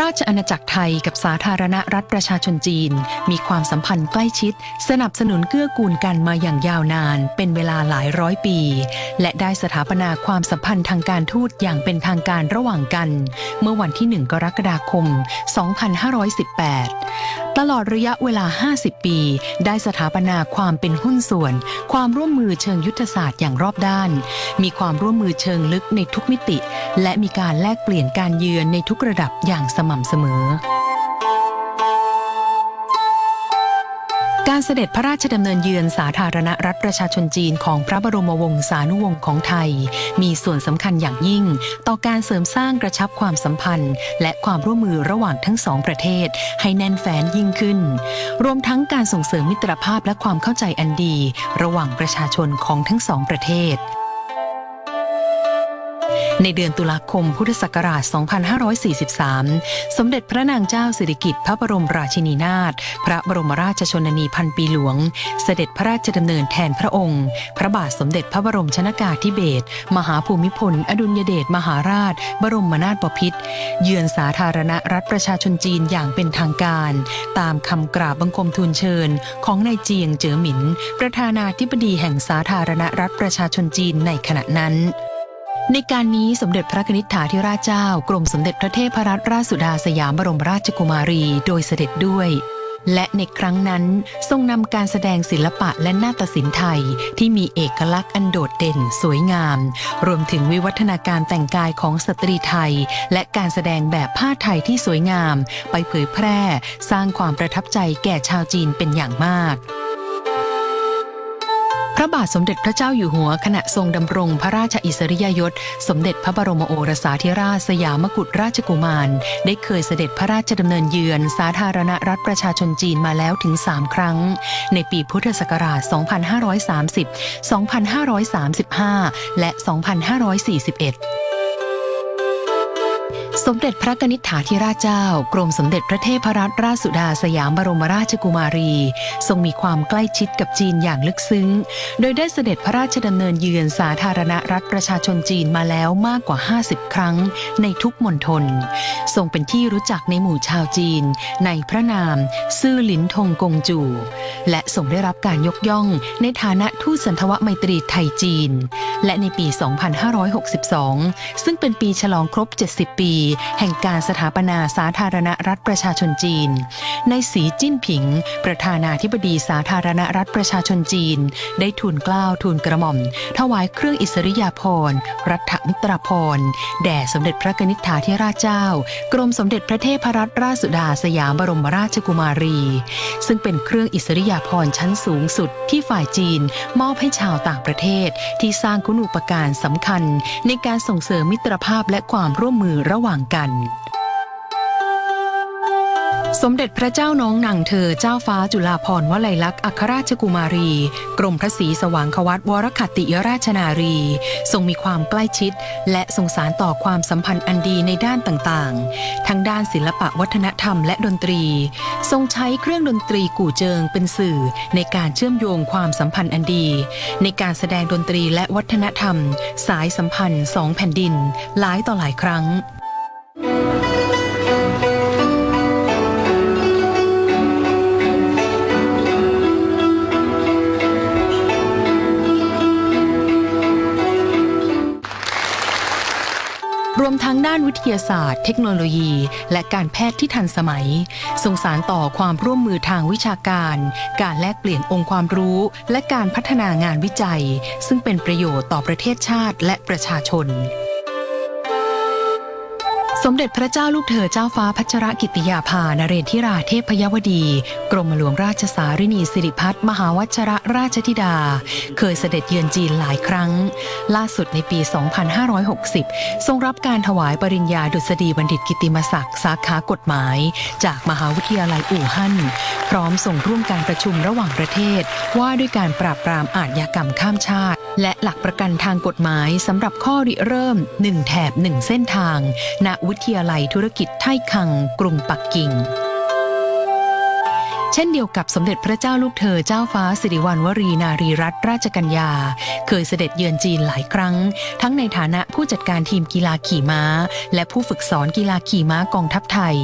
ราชอาณาจักรไทยกับสาธารณรัฐประชาชนจีน มีความสัมพันธ์ใกล้ชิด สนับสนุนเกื้อกูลกันมาอย่างยาวนาน เป็นเวลาหลายร้อยปี และได้สถาปนาความสัมพันธ์ทางการทูตอย่างเป็นทางการระหว่างกัน เมื่อวันที่ 1 กรกฎาคม 2518 ตลอดระยะเวลา 50 ปี ได้สถาปนาความเป็นหุ้นส่วน ความร่วมมือเชิงยุทธศาสตร์อย่างรอบด้าน มีความร่วมมือเชิงลึกในทุกมิติ และมีการแลกเปลี่ยนการเยือนในทุกระดับอย่างสม่ำเสมอ การเสด็จพระราชดำเนินเยือนสาธารณรัฐประชาชนจีนของพระบรมวงศานุวงศ์ของไทย มีส่วนสำคัญอย่างยิ่ง ต่อการเสริมสร้างกระชับความสัมพันธ์ และความร่วมมือระหว่างทั้งสองประเทศ ให้แน่นแฟ้นยิ่งขึ้น รวมทั้งการส่งเสริมมิตรภาพและความเข้าใจอันดี ระหว่างประชาชนของทั้งสองประเทศ ในเดือนตุลาคมพุทธศักราช 2543 สมเด็จพระนางเจ้าสิริกิติ์พระบรมราชินีนาถ พระบรมราชชนนีพันปีหลวง เสด็จพระราชดำเนินแทนพระองค์ พระบาทสมเด็จพระบรมชนากาธิเบศร มหาภูมิพล อดุลยเดชมหาราช บรมนาถบพิตร เยือนสาธารณรัฐประชาชนจีนอย่างเป็นทางการ ตามคำกราบบังคมทูลเชิญ ของนายเจียงเจ๋อหมิน ประธานาธิบดีแห่งสาธารณรัฐประชาชนจีนในขณะนั้น ในการนี้สมเด็จพระนิษฐาธิราชเจ้ากรมสมเด็จพระเทพรัตนราชสุดาสยามบรมราชกุมารีโดยเสด็จด้วย และในครั้งนั้นทรงนำการแสดงศิลปะและนาฏศิลป์ไทยที่มีเอกลักษณ์อันโดดเด่น สวยงาม รวมถึงวิวัฒนาการแต่งกายของสตรีไทย และการแสดงแบบผ้าไทยที่สวยงาม ไปเผยแพร่ สร้างความประทับใจแก่ชาวจีนเป็นอย่างมาก พระบาทสมเด็จพระเจ้าอยู่หัวขณะทรงดำรงพระราชอิสริยยศ สมเด็จพระบรมโอรสาธิราชสยามกุฎราชกุมาร ได้เคยเสด็จพระราชดำเนินเยือน สาธารณรัฐประชาชนจีนมาแล้วถึง 3 ครั้ง ในปีพุทธศักราช 2530 2535 และ 2541 สมเด็จพระกนิษฐาธิราชเจ้า กรมสมเด็จพระเทพรัตนราชสุดาสยามบรมราชกุมารี ทรงมีความใกล้ชิดกับจีนอย่างลึกซึ้ง โดยได้เสด็จพระราชดำเนินเยือนสาธารณรัฐประชาชนจีนมาแล้วมากกว่า 50 ครั้งในทุกมณฑลทรงเป็นที่รู้จักในหมู่ชาวจีน ในพระนาม ซื่อหลินทงกงจู และทรงได้รับการยกย่องในฐานะทูตสันทวไมตรีไทยจีนและในปี 2562 ซึ่งเป็นปีฉลองครบ 70 ปี แห่งการสถาปนาสาธารณรัฐประชาชนจีน ในสีจิ้นผิง ประธานาธิบดีสาธารณรัฐประชาชนจีน ได้ทูลเกล้าทูลกระหม่อม ถวายเครื่องอิสริยาภรณ์รัฐมิตรภรณ์แด่สมเด็จพระนิษฐาธิราชเจ้า กรมสมเด็จพระเทพรัตนราชสุดาสยามบรมราชกุมารี ซึ่งเป็นเครื่องอิสริยาภรณ์ชั้นสูงสุดที่ฝ่ายจีน มอบให้ชาวต่างประเทศ ที่สร้างคุณูปการสำคัญ ในการส่งเสริมมิตรภาพและความร่วมมือระหว่างกัน สมเด็จพระเจ้าน้องนางเธอเจ้าฟ้าจุฬาภรณ์วลัยลักษณ์อัครราชกุมารี กรมพระศรีสว่างควัตวรคติยราชนารี ทรงมีความใกล้ชิด และส่งสารต่อความสัมพันธ์อันดีในด้านต่างๆ ทั้งด้านศิลปะวัฒนธรรมและดนตรี ทรงใช้เครื่องดนตรีกู่เจิงเป็นสื่อในการเชื่อมโยงความสัมพันธ์อันดี ในการแสดงดนตรีและวัฒนธรรม สายสัมพันธ์สองแผ่นดิน หลายต่อหลายครั้ง รวมทั้งด้านวิทยาศาสตร์ เทคโนโลยี และการแพทย์ที่ทันสมัย ส่งสารต่อความร่วมมือทางวิชาการ การแลกเปลี่ยนองค์ความรู้ และการพัฒนางานวิจัย ซึ่งเป็นประโยชน์ต่อประเทศชาติและประชาชน มเด็จพระเจ้าลูกเธอเจ้าฟ้าพัชรกิติยาภานเรศธิราเทพยวดี กรมหลวงราชสารินีสิริพัฒน์มหาวัชรราชธิดา เคยเสด็จเยือนจีนหลายครั้ง ล่าสุดในปี 2560 ทรงรับการถวายปริญญาดุษฎีบัณฑิตกิติมศักดิ์สาขากฎหมาย จากมหาวิทยาลัยอู่ฮั่น พร้อมส่งร่วมการประชุมระหว่างประเทศ ว่าด้วยการปราบปรามอาชญากรรมข้ามชาติ และหลักประกันทางกฎหมายสำหรับข้อริเริ่ม 1 แถบ 1 เส้นทางณวิทยาลัยธุรกิจไทคัง กรุงปักกิ่ง เช่นเดียวกับสมเด็จพระเจ้าลูกเธอเจ้าฟ้าสิริวัณวรีนารีรัตนราชกัญญา เคยเสด็จเยือนจีนหลายครั้ง ทั้งในฐานะผู้จัดการทีมกีฬาขี่ม้า และผู้ฝึกสอนกีฬาขี่ม้ากองทัพไทย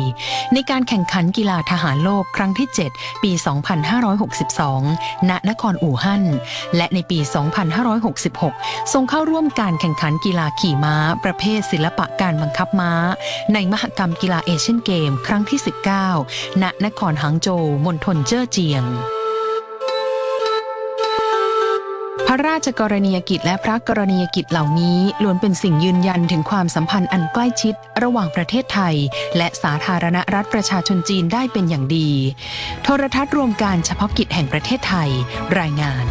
ในการแข่งขันกีฬาทหารโลกครั้งที่ 7 ปี 2562 ณ นครอู่ฮั่น และในปี 2566 ทรงเข้าร่วมการแข่งขันกีฬาขี่ม้า ประเภทศิลปะการบังคับม้า ในมหกรรมกีฬาเอเชียนเกม ครั้งที่ 19 ณ นครหางโจวมณทนเจ้อเจียง พระราชกรณียกิจและพระกรณียกิจเหล่านี้ล้วนเป็นสิ่งยืนยันถึงความสัมพันธ์อันใกล้ชิด ระหว่างประเทศไทย และสาธารณรัฐประชาชนจีนได้เป็นอย่างดี โทรทัศน์รวมการเฉพาะกิจแห่งประเทศไทย รายงาน